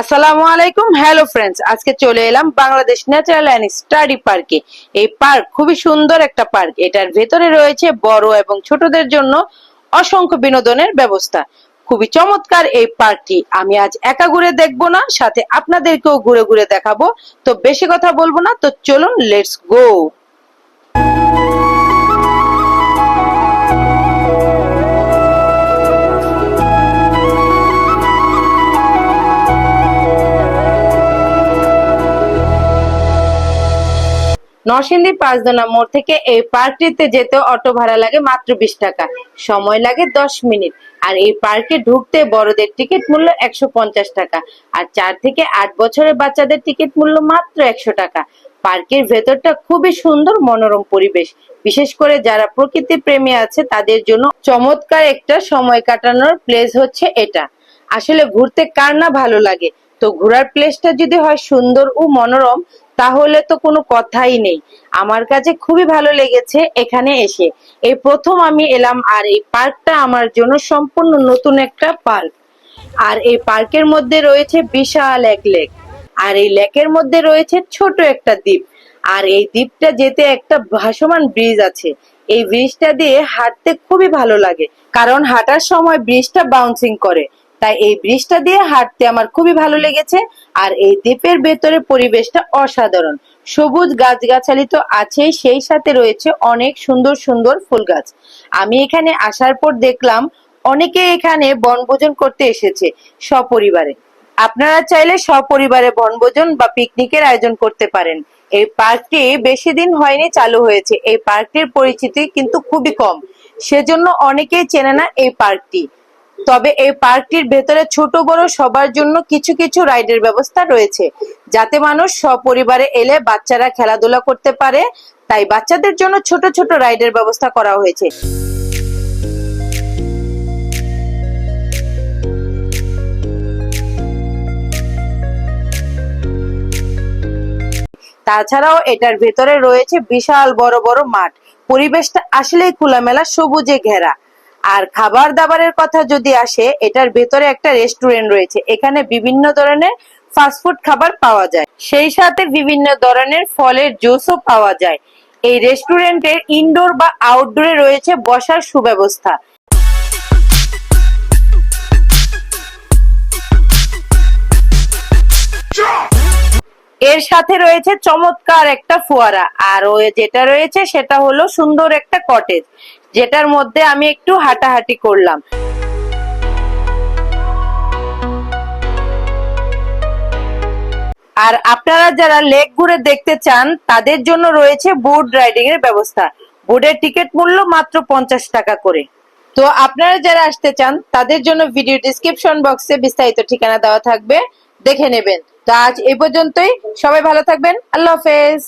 আসসালামু আলাইকুম hello friends আজকে চলে এলাম বাংলাদেশ ন্যাচারাল অ্যান্ড স্টাডি পার্কে এই পার্ক খুবই সুন্দর একটা পার্ক এটার ভেতরে রয়েছে বড় এবং ছোটদের জন্য অসংখ্য বিনোদনের ব্যবস্থা। খুবই চমৎকার এই পার্কটি আমি আজ একা ঘুরে দেখব না, সাথে আপনাদেরকেও ঘুরে ঘুরে দেখাবো। তো বেশি কথা বলব না, তো চলুন লেটস গো নরসিংদী পাঁচদোনা মোড় থেকে এই পার্কটিতে যেতে অটো ভাড়া লাগে মাত্র বিশ টাকা। সময় লাগে দশ মিনিট। আর এই পার্কে ঢুকতে বড়দের টিকিট মূল্য একশো পঞ্চাশ টাকা। আর চার থেকে আট বছরের বাচ্চাদের টিকিট মূল্য মাত্র একশো টাকা। পার্কের ভেতরটা খুবই সুন্দর, মনোরম পরিবেশ। বিশেষ করে যারা প্রকৃতি প্রেমী আছে, তাদের জন্য চমৎকার একটা সময় কাটানোর প্লেস হচ্ছে এটা। আসলে ঘুরতে কার না ভালো লাগে? তো ঘোরার প্লেসটা যদি হয় সুন্দর ও মনোরম তাহলে তো কোনো কথাই নেই। আমার কাছে খুবই ভালো লেগেছে এখানে এসে। এই প্রথম আমি এলাম আর এই পার্কটা আমার জন্য সম্পূর্ণ নতুন একটা পার্ক। আর এই পার্কের মধ্যে রয়েছে বিশাল এক লেক। আর এই লেকের মধ্যে রয়েছে ছোট একটা দ্বীপ। আর এই দ্বীপটা যেতে একটা ভাসমান ব্রিজ আছে। এই ব্রিজটা দিয়ে হাঁটতে খুবই ভালো লাগে। কারণ হাঁটার সময় ব্রিজটা বাউন্সিং করে। তাই এই ব্রিজটা দিয়ে হাঁটতে আমার খুবই ভালো লেগেছে। আর এই দ্বীপের ভেতরে পরিবেশটা অসাধারণ। সবুজ গাছগাছালি তো আছেই, সেই সাথে রয়েছে অনেক সুন্দর সুন্দর ফুল গাছ আমি এখানে আসার পর দেখলাম অনেকে এখানে বনভোজন করতে এসেছে সপরিবারে। আপনারা চাইলে সপরিবারে বনভোজন বা পিকনিকের আয়োজন করতে পারেন। এই পার্কটি বেশি দিন হয়নি, চালু হয়েছে। এই পার্কটির পরিচিতি কিন্তু খুবই কম। সেজন্য অনেকেই চেনে না এই পার্কটি। তবে এই পার্কটির ভেতরে ছোট বড় সবার জন্য কিছু কিছু রাইডের ব্যবস্থা রয়েছে, যাতে মানুষ সপরিবারে এলে বাচ্চারা খেলাধুলা করতে পারে। তাই বাচ্চাদের জন্য ছোট ছোট রাইডের ব্যবস্থা করা হয়েছে। তাছাড়াও এটার ভেতরে রয়েছে বিশাল বড় বড় মাঠ। পরিবেশটা আসলেই খোলামেলা, সবুজে ঘেরা। আর খাবার দাবারের কথা যদি আসে, এটার ভেতরে একটা রেস্টুরেন্ট রয়েছে। এখানে বিভিন্ন ধরনের ফাস্টফুড খাবার পাওয়া যায়। সেই সাথে বিভিন্ন ধরনের ফলের জুসও পাওয়া যায়। এই রেস্টুরেন্টের ইনডোর বা আউটডোরে রয়েছে বসার সুব্যবস্থা। এর সাথে রয়েছে চমৎকার একটা ফোয়ারা। আর ও যেটা রয়েছে সেটা হলো সুন্দর একটা কটেজ, যেটার মধ্যে আমি একটু হাঁটাহাঁটি করলাম। আর আপনারা যারা লেক ঘুরে দেখতে চান, তাদের জন্য রয়েছে বোট রাইডিং এর ব্যবস্থা। বোর্ডের টিকিট মূল্য মাত্র পঞ্চাশ টাকা করে। তো আপনারা যারা আসতে চান, তাদের জন্য ভিডিও ডিসক্রিপশন বক্সে বিস্তারিত ঠিকানা দেওয়া থাকবে। দেখে নেবেন। তো আজ এই পর্যন্তই। সবাই ভালো থাকবেন। আল্লাহ হাফেজ।